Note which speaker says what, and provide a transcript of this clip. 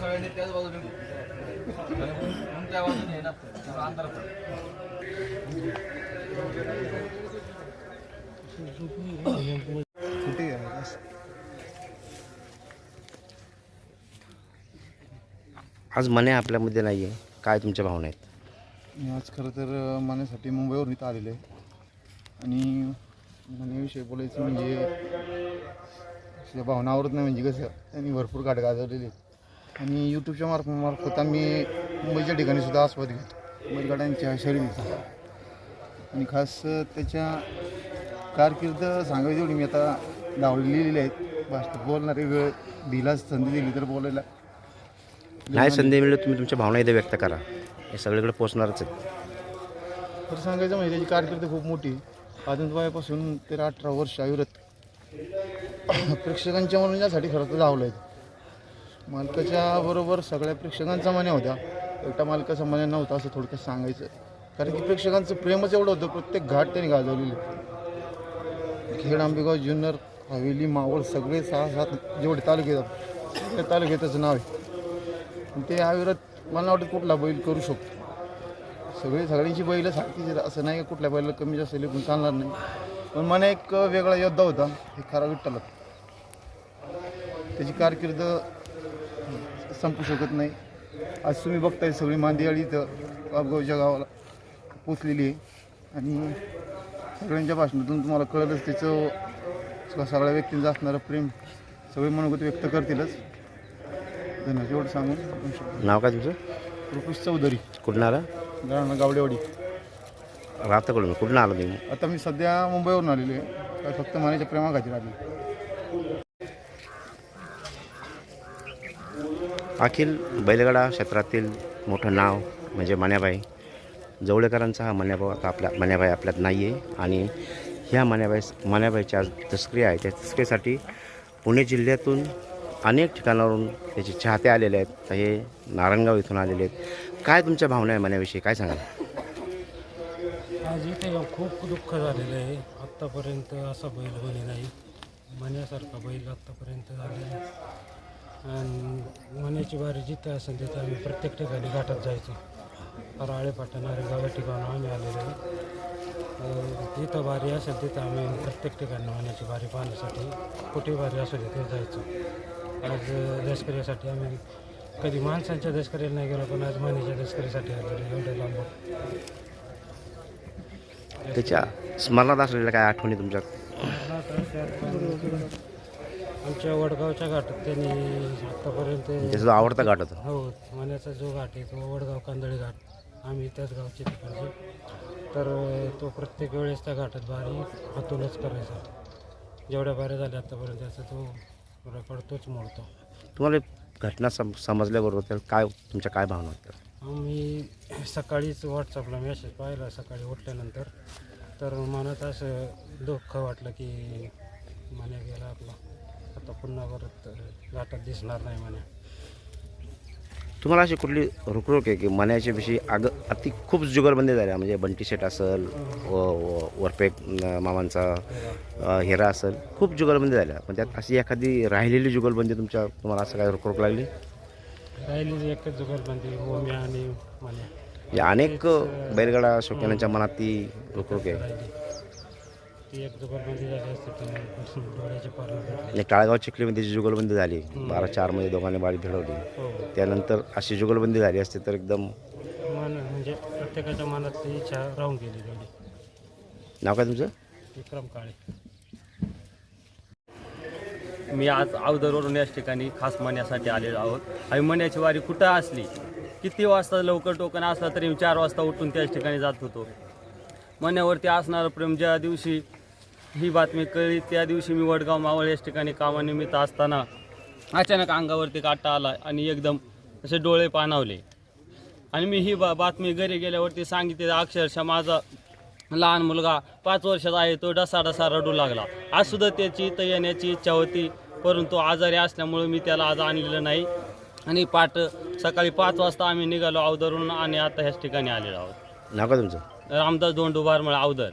Speaker 1: सगळ्यांनी त्याच बाजूने बाजूने.
Speaker 2: आज मने आपल्यामध्ये नाही आहे काय तुमच्या भावना आहेत?
Speaker 3: मी आज खरं तर माण्यासाठी मुंबईवरून इथं आलेलो आहे. आणि मनाविषयी बोलायचं म्हणजे अशा भावना आवडत नाही म्हणजे कसं त्यांनी भरपूर गाठ गाजवलेली. आहेत आणि यूट्यूबच्या मार्फ मार्फत आम्ही मुंबईच्या ठिकाणी सुद्धा आस्वाद घेतो बैलगाड्यांच्या शर्यतीचा. आणि खास त्याच्या कारकीर्द सांगायची एवढी मी आता धावले लिहिलेले आहेत. भाषणात बोलणारे वेळ दिला संधी दिली तर बोलायला.
Speaker 2: नाही संधी मिळेल तुम्ही तुमच्या भावना इथे व्यक्त करा. हे सगळीकडे पोचणारच आहेत.
Speaker 3: तर सांगायचं म्हणजे त्याची कारकीर्द खूप मोठी आदित्य वयापासून तेरा अठरा वर्ष आयुर्वेद. प्रेक्षकांच्या मनोरंजनासाठी खरं तर धावलं आहे मालकाच्या बरोबर सगळ्या प्रेक्षकांचा मान्य होता एकटा मालकाचा मान्य नव्हता असं थोडक्यात सांगायचं. कारण की प्रेक्षकांचं प्रेमच एवढं होतं प्रत्येक घाट त्यांनी गाजवलेली. खेड आंबेगाव जुन्नर हवेली मावळ सगळे सहा सात जेवढे तालुके येतात त्या तालुक्याचं नाव आहे. ते आयुर्वेद मला वाटतं कुठला बैल करू शकतो. सगळे सगळ्यांची बैल सारखीच आहेत. असं नाही का कुठल्या बैलाला कमी जास्त लेखून चालणार नाही. पण मला एक वेगळा योद्धा होता हे खरा विठ्ठला त्याची कारकीर्द संपू शकत नाही. आज तुम्ही बघताय सगळी मांदियाळी इथं गावगावच्या गावाला पोचलेली आहे. आणि सगळ्यांच्या भाषणातून तुम्हाला कळलंच त्याचं सगळ्या व्यक्तींचं असणारं प्रेम सगळे मनोगत व्यक्त करतीलच. धन्यवाद एवढं सांगून
Speaker 2: नाव काय तुमचं?
Speaker 3: रुपेश चौधरी.
Speaker 2: कुठून
Speaker 3: राहणार गावडेवाडी.
Speaker 2: राहता कुठून कुठून आलं तुम्ही?
Speaker 3: आता मी सध्या मुंबईवरून आलेलो आहे. काय फक्त मानेच्या प्रेमाखातीर आले
Speaker 2: अखिल बैलगाडा क्षेत्रातील मोठं नाव म्हणजे मण्याबाई जवळेकरांचा हा मण्याभाऊ आता आपल्या मण्याबाई आपल्यात नाही आहे आणि ह्या मण्याबाई मण्याबाईच्या तस्करी आहे त्या तस्करीसाठी पुणे जिल्ह्यातून अनेक ठिकाणावरून त्याचे चाहते आलेले आहेत. तर हे नारायणगाव इथून आलेले आहेत. काय तुमच्या भावना आहे मनाविषयी? काय सांगाल?
Speaker 4: आज इथे येऊन खूप दुःख झालेलं आहे. आत्तापर्यंत असा बैल बने नाही. मण्यासारखा बैल आत्तापर्यंत झाला आणि मण्याची बारी जिथं असेल तिथं आम्ही प्रत्येक ठिकाणी गाठात जायचो. राळे आळेपाटा नारेगाव ठिकाणं आम्ही आलेलो आहे. जिथं बारी असेल तिथं आम्ही प्रत्येक ठिकाणी मण्याची बारी पाहण्यासाठी कुठे बारी असू तिथे जायचो. आज लष्करीसाठी आम्ही कधी माणसांच्या दशकरीला नाही गेलो पण आज मण्याच्या दशकरीसाठी आलेलो एवढ्या लांब.
Speaker 2: त्याच्या स्मरणात असलेल्या काय आठवणी तुमच्या?
Speaker 4: आमच्या वडगावच्या घाटात त्यांनी आत्तापर्यंत
Speaker 2: त्याचा जो आवडता गाठ होता.
Speaker 4: हो मण्याचा जो घाट आहे तो वडगाव कांदळी घाट. आम्ही त्याच गावचे तिकडचे तर तो प्रत्येक वेळेस त्या घाटात बारी हातूनच करायचा जेवढ्या बाऱ्या झाल्या आत्तापर्यंत त्याचा तो रेकॉर्ड तोच मोडतो.
Speaker 2: तुम्हाला घटना सम समजल्याबरोबर त्याला काय तुमच्या काय भावना होत्या?
Speaker 4: मी सकाळीच व्हॉट्सअपला मेसेज पाहिला सकाळी उठल्यानंतर. तर मनात असं दुःख वाटलं की म्हणे गेला आपला. आता पुन्हा परत घाटात दिसणार नाही म्हणे.
Speaker 2: तुम्हाला अशी कुठली रुकरुक आहे की मनाच्या विषयी अग अति खूप जुगलबंदी झाल्या म्हणजे बंटी शेट असेल वरपेक मामांचा हिरा असेल खूप जुगलबंदी झाल्या. पण त्यात अशी एखादी राहिलेली जुगलबंदी तुमच्या तुम्हाला असं काय रुकरुक लागली?
Speaker 4: राहिली एकच जुगलबंदी ओम्या आणि
Speaker 2: म्हणजे अनेक बैलगाडा शौकीनांच्या मनात ती रुकरुक आहे.
Speaker 4: ती एक जुगलबंदी झाली असते ती
Speaker 2: टाळगाव चिखलीमध्ये जी जुगलबंदी झाली. बारा चारमध्ये दोघांनी बारी भिडवली.
Speaker 4: हो.
Speaker 2: त्यानंतर अशी जुगलबंदी झाली असते तर एकदम
Speaker 4: मन म्हणजे प्रत्येकाच्या मनातली इच्छा राहून गेली तेवढी.
Speaker 2: नाव काय तुमचं?
Speaker 4: विक्रम काळे.
Speaker 5: मी आज अवधरवरून याच ठिकाणी खास मण्यासाठी आलेलो आहोत. आणि मण्याची वारी कुठं असली? किती वाजता लवकर टोकन असला तरी मी चार वाजता उठून त्याच ठिकाणी जात होतो. मण्यावरती असणारं प्रेम ज्या दिवशी ही बातमी कळली. त्या दिवशी मी वडगाव मावळ याच ठिकाणी कामानिमित्त असताना अचानक अंगावरती काटा आला आणि एकदम असे डोळे पाणावले. आणि मी ही बा बातमी घरी गेल्यावरती सांगितले अक्षरशः माझा लहान मुलगा पाच वर्षाचा आहे तो डसा डसा रडू लागला. आज सुद्धा त्याची इथं येण्याची इच्छा होती परंतु आजारी असल्यामुळे मी त्याला आज आणलेलं नाही. आणि पाठ सकाळी पाच वाजता आम्ही निघालो अवधरून आणि आता ह्याच ठिकाणी आलेलो आहोत.
Speaker 2: नाव काय तुमचं?
Speaker 5: रामदास दोंडू बारमळ अवधर